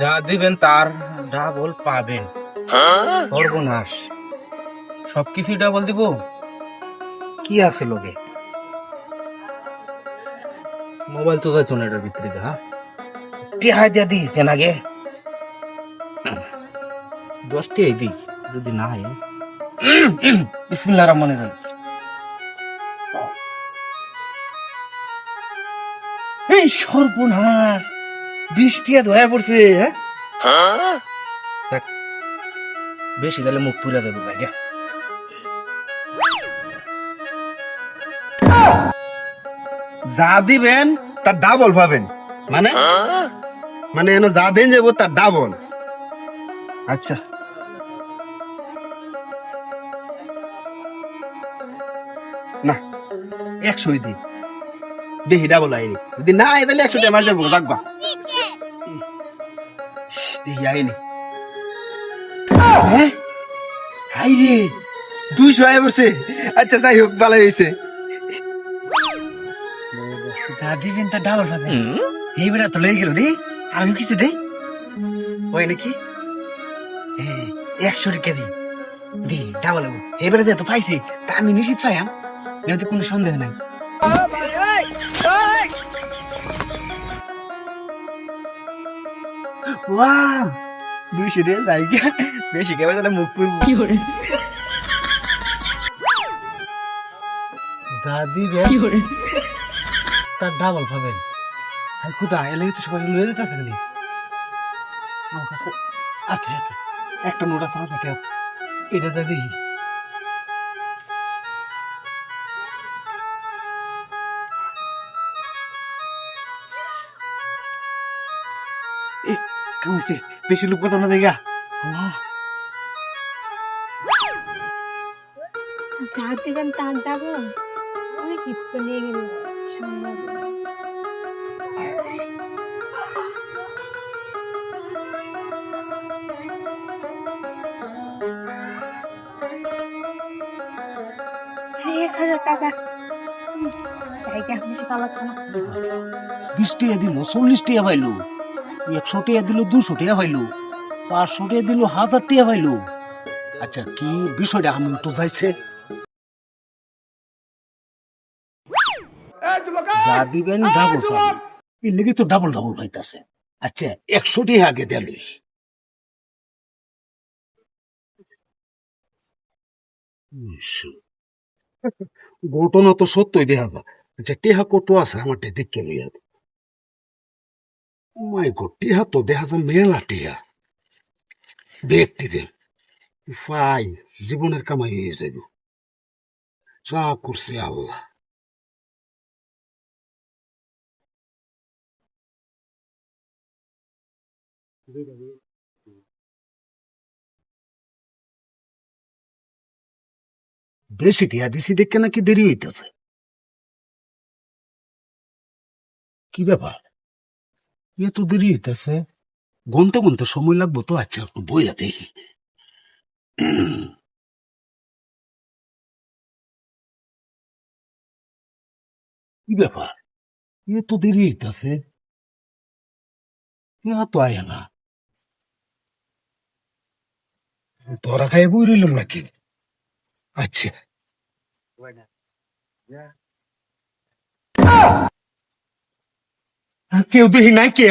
যা দিবেন তার ডাবল পাবেন। সর্বনাশ। সবকিছু ডাবল দিব? কি আছে লোকে মোবাইল তো যাইতো না এটার ভিতরে হ্যাঁ? টিহা দিয়া দিয়েছেন আগে? দশটি দিই যদি না হয়। বিসমিল্লাহ রহমান এই সর্বনাশ। বৃষ্টি ধয়া পড়ছে হ্যাঁ? বেশি তাহলে মুখ পুরা দেবো ভাইয়া। যা দিবেন তার ডাবল পাবেন। মানে? মানে এনে যা দেন যাব তার ডাবল আচ্ছা। না একশোই দিই দেখি ডাবল আইনি যদি না আয় তাহলে একশো টাকা মার যাব রাখবা। দেখি আইনি হ্যাঁ? হাই রে দুইশো আয় পড়ছে। আচ্ছা যাই হোক ভালো হয়েছে। যা দিবেন তা ডাবল পাবেন এই বেড়া তো লেগে গেল দি আমি কিছু দে ওই নাকি? হ্যাঁ, একশো টাকা দি দি ডাবল এবারে যেহেতু পাইছি তা আমি নিশ্চিত পাইয়াম। এতে কোনো সন্দেহ নাই। ওয়াও দুইশো যাই গিয়া বেশি কেবল তাহলে মুখ পুরবো যা দিবে তার ডাবল পাবেন আর খুদা এলে তো সবাই লয়ে যেতে থাকলি আমার কাছে আচ্ছা আচ্ছা একটা নোট আছে কাছে এটা দাদি কেমন হয়েছে বেশি লোক কথা না দেখা যা দিবেন তার ডাবল অনেক হিপ্পে নিয়ে গেল। এক হাজার টাকা। জায়গা বেশি পালাচ্ছে না। বিশ টাকা দিল চল্লিশ টাকা পাইলো। একশো টাকা দিল দুশো টাকা পাইলো পাঁচশো টাকা দিল হাজার টাকা পাইলো। আচ্ছা কি বিষয়টা? আমি তো যাইছে। যা দিবেন ডাবল এর লেগে তো ডাবল ডাবল হইতাছে আচ্ছা একশো টাকা আগে দিল ঘটনা তো সত্যই দেখা যায়। আচ্ছা টেহা কত আছে? আমার দেখে লইয়া মাই গড টিহা তো দেখা যায় মেলা টিহা ব্যক্তি দে ফাই জীবনের কামাই হয়ে যাবে যা করছে আল্লাহ বেশি টিয়া দিছি দেখে নাকি দেরি হইতেছে কি ব্যাপার এ তো দেরি হইতেছে। গনতে গনতে সময় লাগবো তো আচ্ছা একটু বইয়া দেখি। কি ব্যাপার? এ তো দেরি হইতেছে। ইহা তো আয় না। ধরা খাই বই রইলাম নাকি? আচ্ছা। কেউ দেখি নাই কে